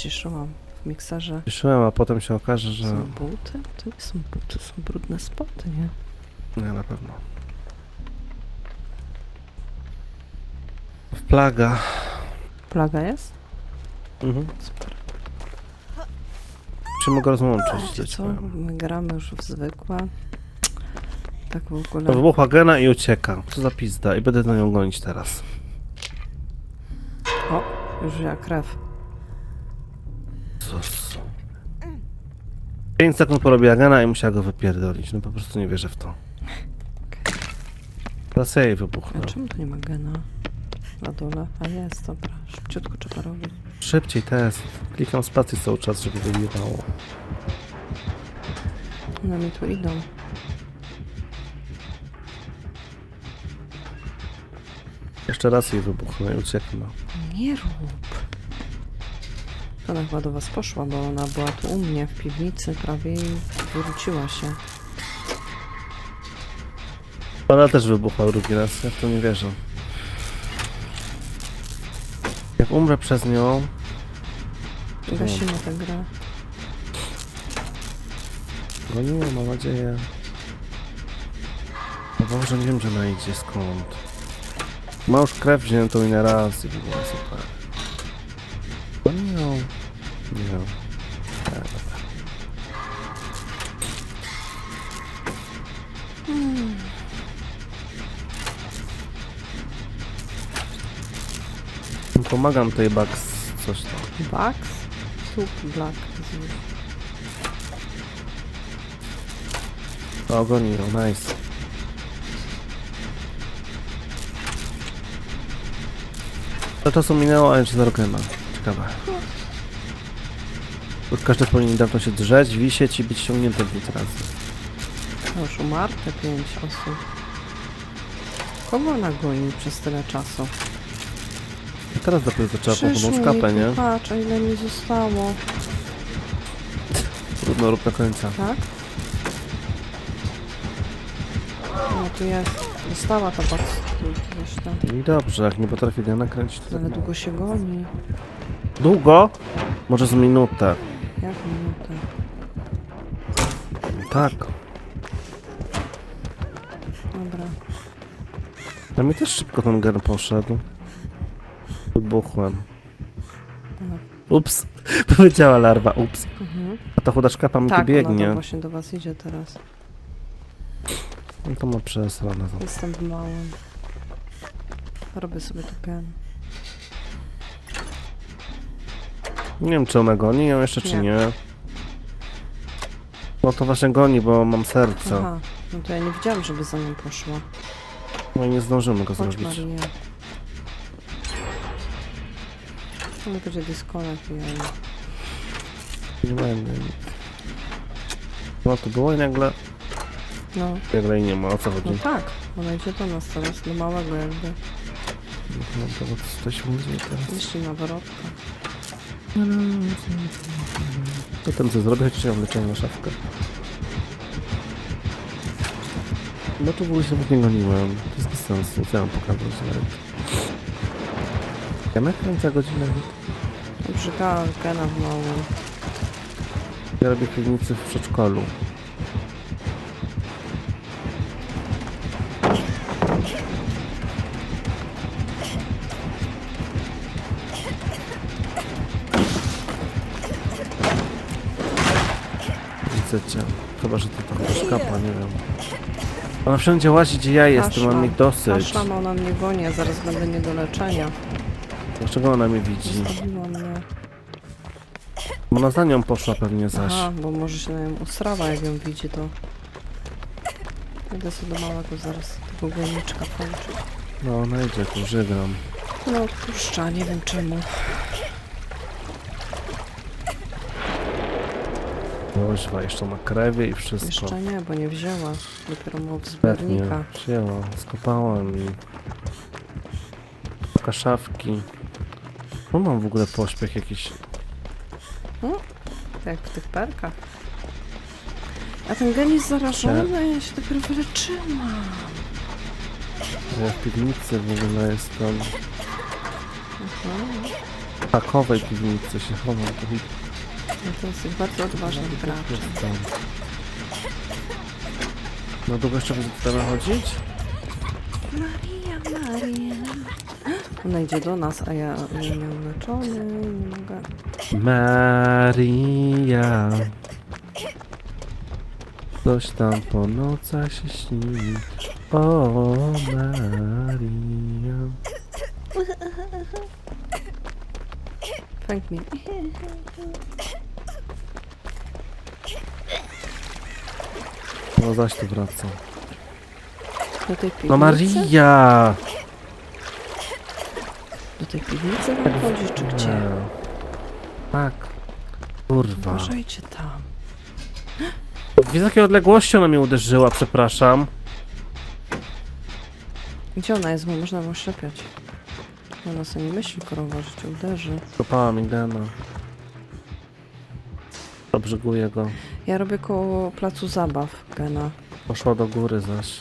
ściszyłam w mikserze. Cieszyłem, a potem się okaże, że... Są buty? To nie są buty, to są brudne spoty, nie? Nie, na pewno. W plaga. Plaga jest? Mhm. Super. Czy mogę rozłączyć? Wiecie co? My gramy już w zwykłe. Tak w ogóle. To wybuchła gena i ucieka. Co za pizda. I będę na nią gonić teraz. O, już wzięła krew. Sus. 5 sekund porobiła gena i musiała go wypierdolić. No po prostu nie wierzę w to. Teraz ja jej A wybuchnę. czemu tu nie ma gena? Na dole? A jest, dobra. Szybciutko trzeba robić. Szybciej test. Klikam spację cały czas, żeby wyjebało. One mi tu idą. Jeszcze raz jej wybuchnę i ucieknę. Nie rób. Ona chyba do was poszła, bo ona była tu u mnie w piwnicy prawie i wróciła się. Ona też wybuchła drugi raz, ja w to nie wierzę. Jak umrę przez nią, Gasimy tę grę. goniła, mam nadzieję. O Boże, nie wiem, gdzie ona idzie, skąd. Ma już krew wziętą i na raz i w ogóle super. E, dobra. Pomagam tej Bugs coś tam. Bugs? Tu Black. O, goni ją, nice. To czasu minęło, a jeszcze za rok nie ma. Ciekawe. Bo Każdy powinien dawno się drzeć, wisieć i być ściągnięty pięć razy. No Już umarł te pięć osób. Kogo ona goni przez tyle czasu? Teraz dopiero to trzeba Przyszło pochową mi szkapę, nie? Patrz, ile mi zostało, Trudno rób do końca. tak? No tu jest. Została ta box gdzieś tam. I dobrze, jak nie potrafię go nakręcić, to Ale tak długo się goni. Długo? Może z minutę? Tak. Dobra. Na mnie też szybko ten gen poszedł. Wybuchłem. No. Ups. Powiedziała larwa, ups. Mhm. A ta chuda szkapa mi tu Tak, ona biegnie. tam właśnie do was idzie teraz. No to ma przesrane. to. Jestem w małym. Robię sobie tu gen. Nie wiem, czy ona goni ją jeszcze, czy Nie. nie. No to właśnie goni, bo mam serce. Aha, no to ja nie widziałam, żeby za nią poszła. No i nie zdążymy go Chodź zrobić. Maria. Ale będzie disconnect jej. Nie będę. No to było i nagle... No, Nagle i nie ma, o co chodzi? no tak. Ona idzie do nas teraz, do małego jakby. No to co się dzieje teraz? Myśli na wrotka. To ten co zrobię, chociaż ja wleciałem na szafkę. No to w ogóle się nawet nie goniłem. To jest bez sensu. Co ja mam pokazać nawet? Ja nakręcę godzinę. Brzygała gena w małym. Ja robię piwnicy w przedszkolu. Cię. Chyba, że to trochę szkapa, nie wiem. Ona wszędzie łazi, gdzie ja jestem, mam ich dosyć. Paszla, ona mnie goni, a zaraz będę nie do leczenia. Dlaczego ona mnie widzi? Zostawiła mnie. Bo ona za nią poszła pewnie zaś. Aha, bo może się na nią usrała, jak ją widzi, to... Idę sobie do małego zaraz tego goniczka kończyć. No, ona idzie tu, żygam. No, puszcza, nie wiem czemu. Łoźwa, jeszcze ma krewie i wszystko. Jeszcze nie, bo nie wzięła. Dopiero mu Pewnie, zbiornika. wzięła, skopałem i... Kaszawki. No mam w ogóle pośpiech jakiś. Jak w tych perkach. A ten gen jest zarażony, ja się dopiero wyleczyłam. Ja w piwnicy w ogóle jestem. Mhm. hakowej piwnicy się chowam. To. No to jest bardzo odważny gracz. No długo jeszcze będzie tutaj chodzić? Maria, Maria. Ona idzie do nas, a ja nie miałam leczony, nie mogę. Maria. Coś tam po nocach się śni. O Maria. Thank me. No zaś tu wraca. Do tej piwnicy? No Maria! Do tej piwnicy wam chodzi, czy gdzie? Nie. Tak. Kurwa. Uważajcie tam. W jakiej odległości ona mnie uderzyła, przepraszam. Gdzie ona jest, bo można ją ślepiać. Ona sobie nie myśli, krowa, że cię uderzy. Kopała mi Gena. Obrzyguję go. Ja robię koło placu zabaw, Gena. Poszła do góry zaś.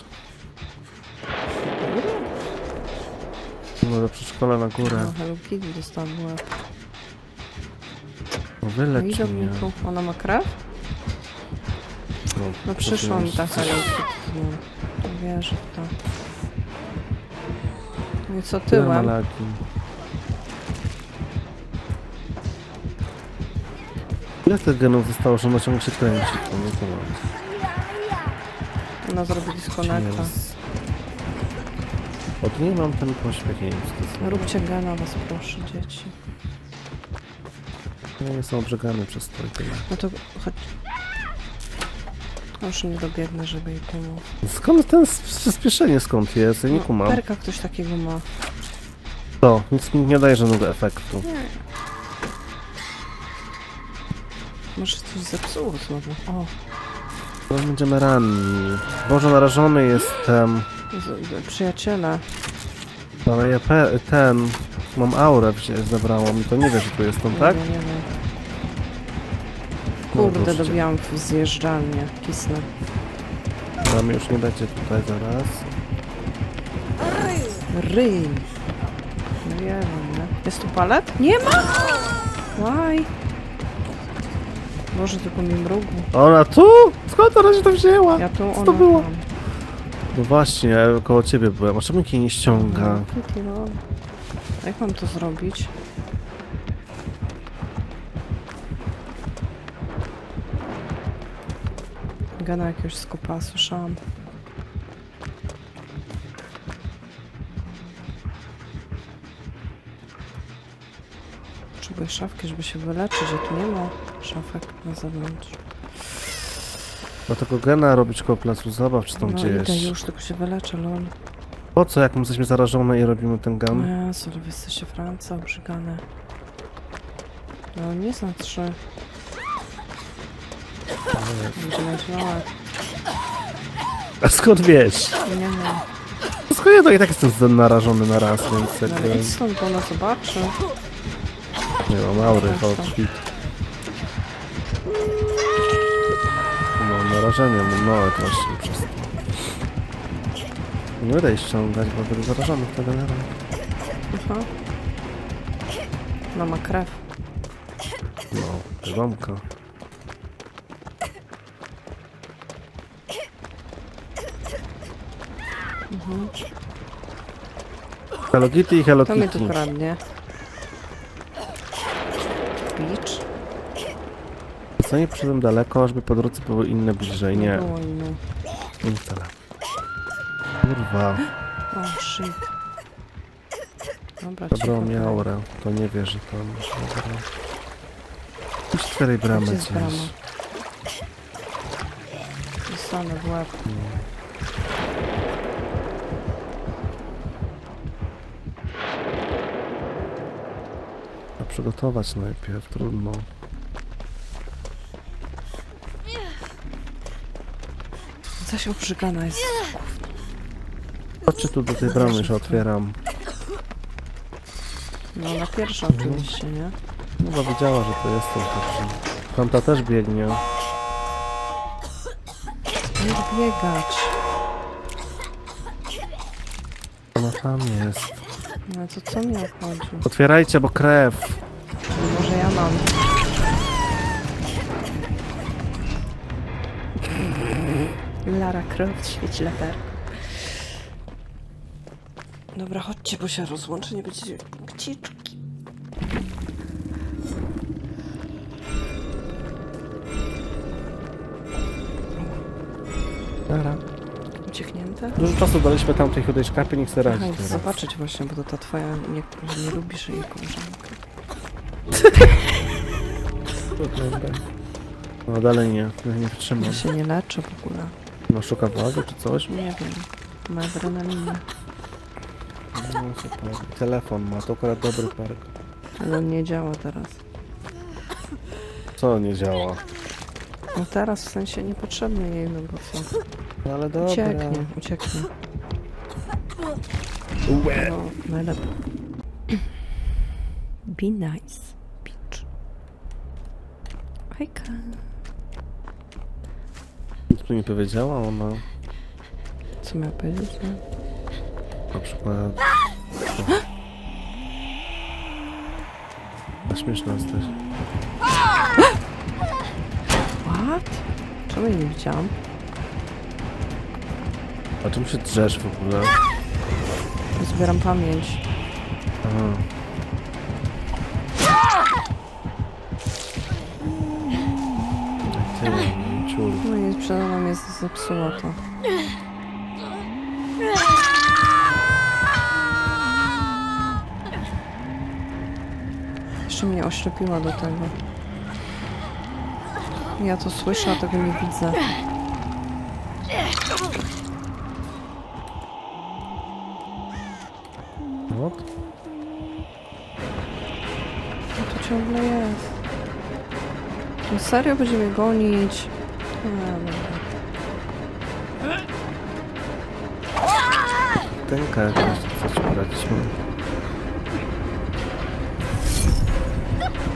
No do przedszkola na górę. No, Hello Kitty dostałam w łeb. No No wylecz idę mnie. tu. Ona ma krew? No przyszła mi ta Hello Kitty. No, nie wierzę w to. No i co tyłem? Malaki. Ile tych genów zostało, że ona ciągle się kręci? To nie to mam. Ona zrobi disconnecta. Od niej mam ten pośpiech, nie wiem co to jest. Róbcie gena was proszę, dzieci. Ja nie są obrzegane przez tyle. No to chodź. Już nie dobiegnę, żeby jej pomóc. Skąd ten s- przyspieszenie skąd jest? Ja nie No, kumam. perka ktoś takiego ma. To, nic mi nie daje żadnego efektu. Nie. Może coś zepsuło znowu. O, Teraz będziemy ranni. Boże, narażony jestem. przyjaciele. Ale ja pe- ten... Mam aurę wzię- zabrało mi, to nie wiesz, że tu jestem, tak? Nie wiem, nie wiem. No, Kurde, ruszcie. dobijałam w zjeżdżalnię. Kisnę. Mnie już nie będzie tutaj zaraz. Ryj. No nie wiem, nie? Jest tu palet? Nie ma! Łaj. Boże, tylko mi mrugu. Ona tu? Skąd ona się to wzięła? Ja tu, ona to było? tam. No właśnie, ja koło ciebie byłem. A czemu jej nie ściąga? No, Kitty, no. Jak mam to zrobić? Gana jakiegoś skopa, słyszałam. Potrzebuję szafki, żeby się wyleczyć, a tu nie ma szafek na zewnątrz. Dlatego gena robić koło placu zabaw, czy tam no gdzieś. idę już, tylko się wyleczę, lol. Po co, jak my jesteśmy zarażone i robimy ten gan? Jezu, ale wy jesteście Franca, obrzygane. No nie znam trzy. Będzie myślała. A skąd wiesz? Nie wiem. Skąd ja to i tak jestem narażony na raz, więc No jakby... ale idź stąd, bo ona zobaczy. Nie mam aury, hot hit. No, narażenie, no małe właśnie przez to. Nie będę ściągać, bo będę zarażony wtedy na. Aha. Ona ma krew. No, wiadomka. Mhm. Hello Kitty i Hello To mnie Kitty. tu kradnie. Beach? Co nie poszedłem daleko, żeby po drodze były inne bliżej, nie. było inne. Nie wcale. Kurwa, O, shit. Dobra, zabrał cicho mi teraz. aurę. To nie wie, że tam... Dobra. Idź czterej bramy Gdzie gdzieś. brama? Dostanę w łeb. A przygotować najpierw, trudno. Zaś obrzygana jest. Chodźcie tu do tej bramy, że otwieram. No na pierwsza Mhm. oczywiście, nie? No bo wiedziała, że to jestem, także... Tamta też biegnie. Nie biegać. Ona tam jest. No to co mi obchodzi? Otwierajcie, bo krew. Może ja mam. Lara Croft świeci latarką. Dobra, chodźcie, bo się rozłączę, nie będzie gciczki. Dobra. Ucieknięte? Dużo czasu daliśmy tamtej chudej szkapie, niech sobie radzi Aha, teraz. zobaczyć właśnie, bo to ta twoja nie, że nie lubisz jej koleżanka. No dalej nie, ja nie wytrzymam. Ja się nie leczę w ogóle. No szuka władzy czy coś? Nie wiem. Ma adrenalinę. No super. Telefon ma, to akurat dobry park. Ale on nie działa teraz. Co nie działa? No teraz w sensie niepotrzebny jej, no bo co? No ale dobra. Ucieknie, ucieknie. Łe. No, najlepiej. Be nice. Nic tu nie powiedziała, ona Co miała powiedzieć? No? na przykład... A śmieszna jesteś. What? Czemu jej nie widziałam? A czym się drzesz w ogóle? Zbieram pamięć. Aha. No, ciul. No i przede mną jest zepsuło to. Jeszcze mnie oślepiła do tego. Ja to słyszę, a tego nie widzę. No, No to ciągle jest. No serio będzie mnie gonić? Nie, dobra. tęka jakaś, co ci poradziliśmy.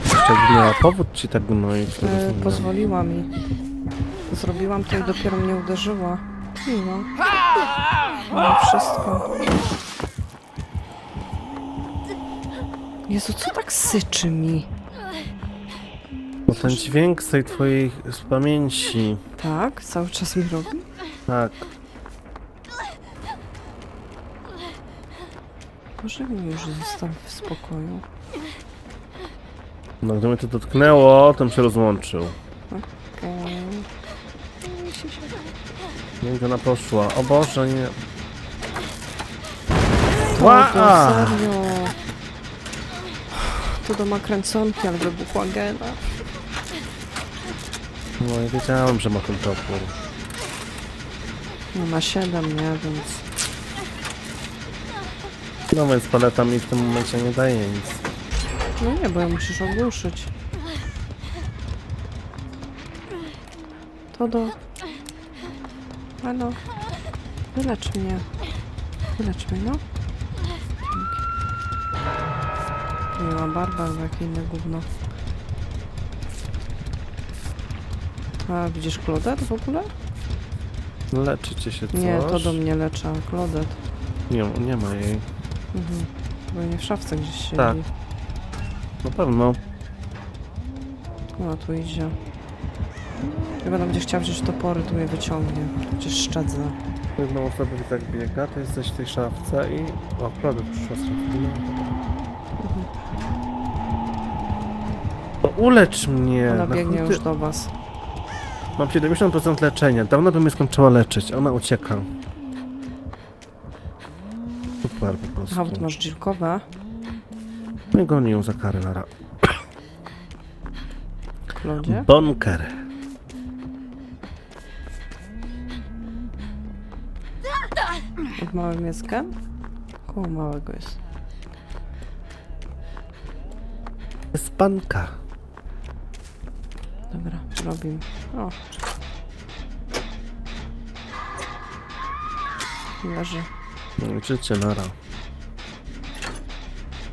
Jeszcze jakby miała powód ci tak gnoić, to E, pozwoliła mi. Zrobiłam to i dopiero mnie uderzyła. Miło. No wszystko. Jezu, co tak syczy mi? Ten dźwięk z tej twojej z pamięci. Tak? Cały czas mi robi? Tak. Może mnie już zostaw w spokoju. No gdy mnie to dotknęło, to bym się rozłączył. Okej. Nie wiem, gdzie ona poszła. O Boże, nie. To, Ła! to serio. To do makręconki, ale wybuchła gena. No ja wiedziałem, że ma ten topór. No ma 7, nie? Więc... No więc paleta mi w tym momencie nie daje nic. No nie, bo ją musisz ogłuszyć. To do... Halo? Wylecz mnie. Wylecz mnie, no. Ma barbar, jakie inne gówno. A widzisz Klodet w ogóle? Leczycie się coś? Nie, to do mnie lecza. Klodet. Nie, nie ma jej. Mhm. Bo nie w szafce gdzieś siedzi. Tak. Na pewno. O, tu idzie. Chyba będzie chciał wziąć topory, tu je wyciągnie. Przecież szczedzę. Jedną osobę tak biega, to jesteś w tej szafce i... O, prawda, przyszła z szafki. Mhm. No, ulecz mnie! Ona na biegnie już do was. Mam 70% leczenia. Dawno bym mnie skończyła leczyć. Ona ucieka. Super po prostu. Aha, bo ty masz dzirkowe. No i goni ją za karę, Lara. Klodzie. Bonker. Od małym dzieckiem? Koło małego jest. Spanka. Dobra, robimy. O. Leży. No, Życie, Lara.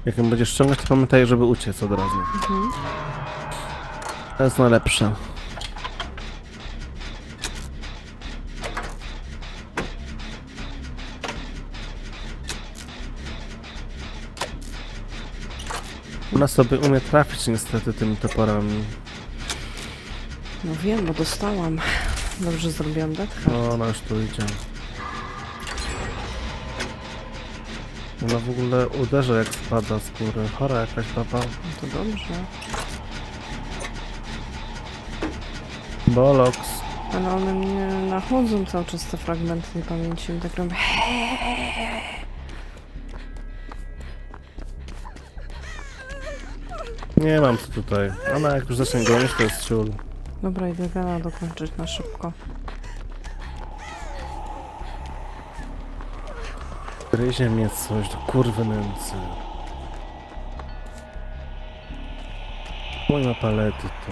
Jak ją będziesz ściągać, to pamiętaj, żeby uciec od razu. Mhm. To jest najlepsze. Ona sobie umie trafić niestety tymi toporami. No wiem, bo dostałam. Dobrze zrobiłam detkę. O, ona już tu idzie. Ona w ogóle uderza jak spada z góry. Chora jakaś baba. No to dobrze. Bolox. Ale one mnie nachodzą cały czas te fragmenty tej pamięci. Mi tak robią. Nie mam co tutaj. Ona jak już zacznie gonić, to jest ciul. Dobra, idę gana dokończyć na szybko. Gryzie mnie coś do kurwy nędzy. Ma palety tu.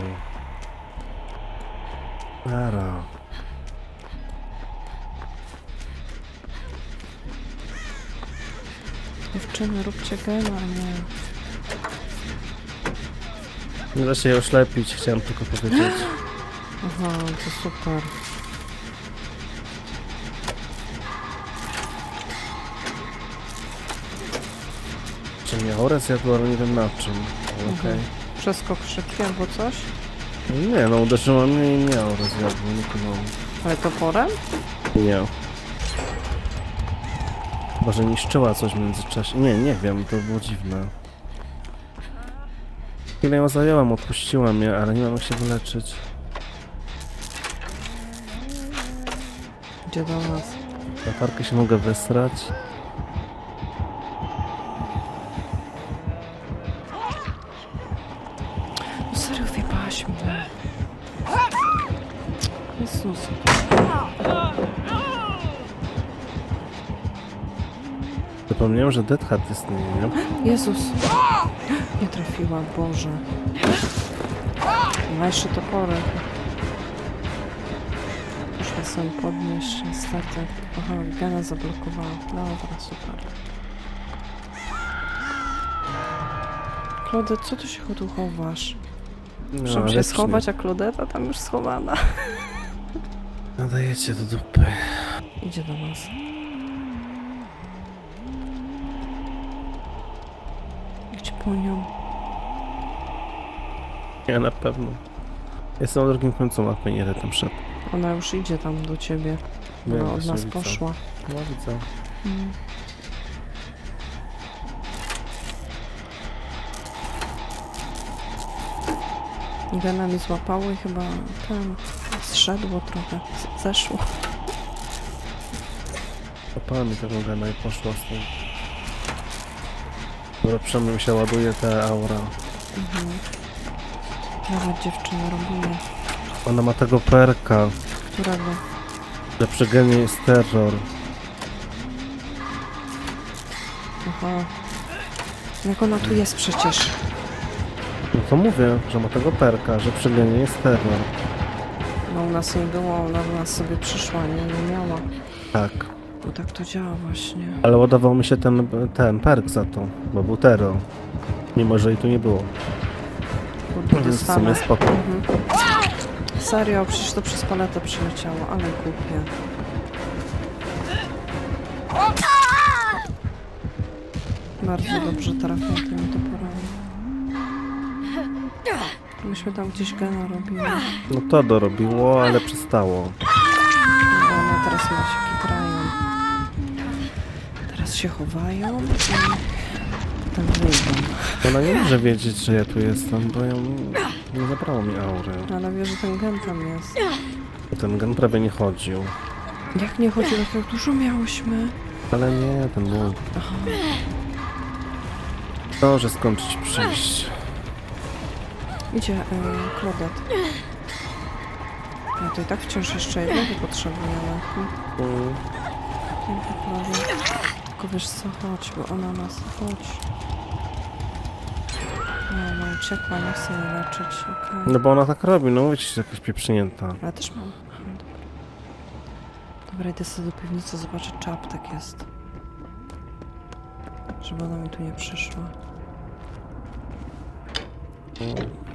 Ara. Dziewczyny, róbcie gena, a nie. Nie da się je oślepić, chciałem tylko powiedzieć. Aha, to super. Czy mnie aurę zjadła, ale nie wiem na czym. Ale Okej. Mhm. Przeskok szybki albo coś? Nie no, uderzyła mnie i mnie aurę zjadła, nie kumam. Ale toporem? Nie. Może niszczyła coś w międzyczasie. Nie, nie wiem, to było dziwne. Chwilę ją zajęłam, odpuściłam je, ale nie mam jak się wyleczyć. Idzie do nas. Latarkę się mogę wysrać. No serio, mnie. Jezus. Zapomniałem, że Dead Hat istnieje, nie? Jezus. Nie trafiła, Boże. Ma jeszcze topory. Muszę sobie podnieść, niestety. Aha, gena zablokowała. Dobra, super. Claudette, co tu się tu chowasz? Muszę ale się schować, a Claudetta tam już schowana. Nadajecie do dupy. Idzie do nas. Nie, na pewno. Jestem na drugim końcu mapy, nie tam szedł. Ona już idzie tam do ciebie. Ona od nas widzę. poszła. No widzę. Mm. Gena mi złapało i chyba tam zszedło trochę, zeszło. Zapała mi tego gena i poszła z tym. Dobra, przynajmniej mi się ładuje ta aura. Mhm. Nawet dziewczyna robimy. Ona ma tego perka, Którego? że przy genie jest terror. Aha. Jak ona tu jest przecież? No to mówię, że ma tego perka, że przy genie jest terror. No u nas nie było, ona do nas sobie przyszła, nie, nie miała. Tak. No tak to działa właśnie. Ale ładował mi się ten, ten perk za to, bo był terror. Mimo, że i tu nie było. Kurde, Więc w dostanę. sumie spoko. Mhm. Serio, przecież to przez paletę przyleciało, ale głupie. Bardzo dobrze trafią tymi toporami. Myśmy tam gdzieś gena robili. No to dorobiło, ale przestało. Się chowają i potem wyjdą. Ona nie może wiedzieć, że ja tu jestem, bo ją nie zabrało mi aury. Ale wie, że ten gen tam jest. Ten gen prawie nie chodził. Jak nie chodzi, tak dużo miałyśmy. Ale nie, ten mój. Aha. Może skończyć przyjść. Idzie y, Claudette. No to i tak wciąż jeszcze jednego potrzebujemy. Mm. Pięknie prawie. Tylko wiesz co, chodź, bo ona nas... Chodź. No, no uciekła, nie chcę jej leczyć, okej. No bo ona tak robi, no mówię ci, że jakaś pieprznięta. Ale też mam... Aha, dobra. Dobra, idę sobie do piwnicy zobaczyć, czy aptek jest. Żeby ona mi tu nie przyszła.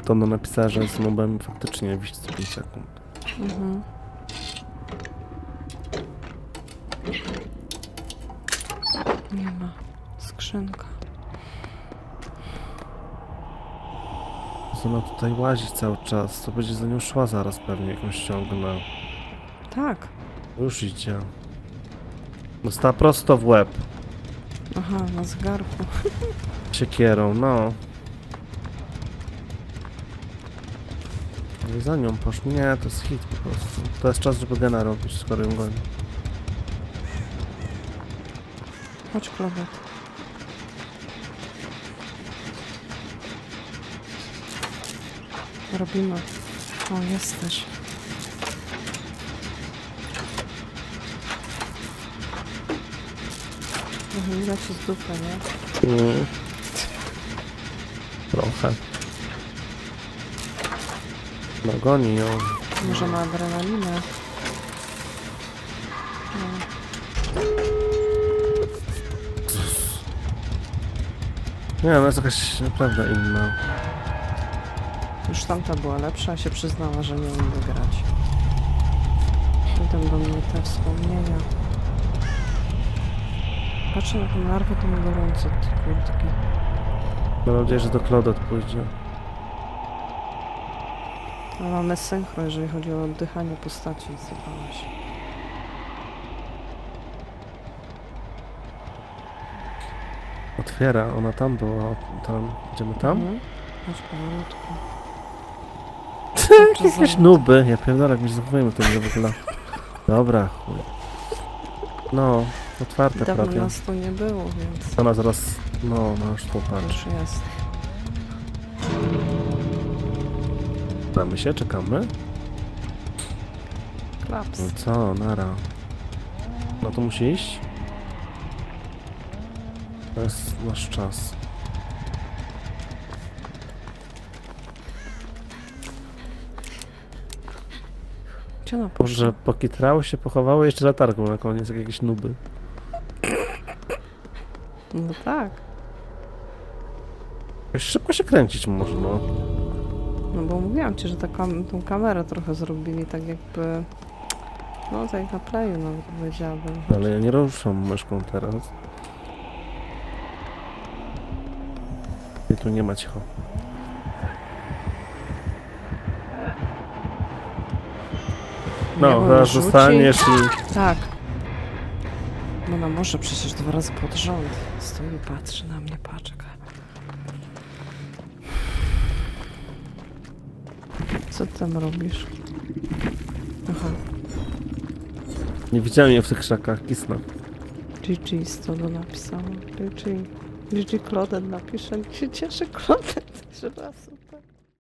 To ona napisała, że z mobem faktycznie wisi co 5 sekund. Mhm. Nie ma. Skrzynka. ona tutaj łazi cały czas. To będzie za nią szła zaraz pewnie, jakąś ściągnę. Tak. Już idzie. Dostała prosto w łeb. Aha, na zegarku. Siekierą, no. No i za nią poszło. Nie, to jest hit po prostu. To jest czas, żeby gena robić, skoro ją goni. Chodź, Klowet. Robimy. O, jesteś. Trochę mi leci z dupy, nie? Mm. Trochę. No goni ją. Może ma adrenalinę. No. Nie, ona jest jakaś naprawdę inna. Już tamta była lepsza, się przyznała, że nie umie grać. Idą do mnie te wspomnienia. Patrzę na tę larwę, to mi gorąco od tej kurtki. Mam nadzieję, że do Claudette pójdzie. Ale mamy synchro, jeżeli chodzi o oddychanie postaci, zjebałaś. Otwiera, ona tam była. Tam. Idziemy tam? Mhm. Chodź powolutku. Jakieś nuby. Ja pierdolę, jak mi się zachowujemy w tym w ogóle. Dobra, chuj. No, otwarte Dawno prawie. nas tu nie było, więc Ona zaraz... No, no już tu patrz. już jest. Znamy się, czekamy. Klaps. No co, nara. No to musi iść. To jest nasz czas. Gdzie ona poszła? Może pokitrały się, pochowały jeszcze latarką na koniec, jak jakieś nuby. No tak. Jakoś szybko się kręcić może, no. No bo mówiłam ci, że ta kam- tą kamerę trochę zrobili tak jakby... No tak jak na playu nawet powiedziałabym. Ale ja nie ruszam myszką teraz. I tu nie ma cicho. No, zaraz zostaniesz i... Tak. No ona może przecież dwa razy pod rząd. Stoi i patrzy na mnie, paczka. Co ty tam robisz? Aha, Nie widziałem jej w tych krzakach, kisna. GG z tobą napisałam. GG. GG Kloden napisze. Jak się cieszy Kloden. Raz.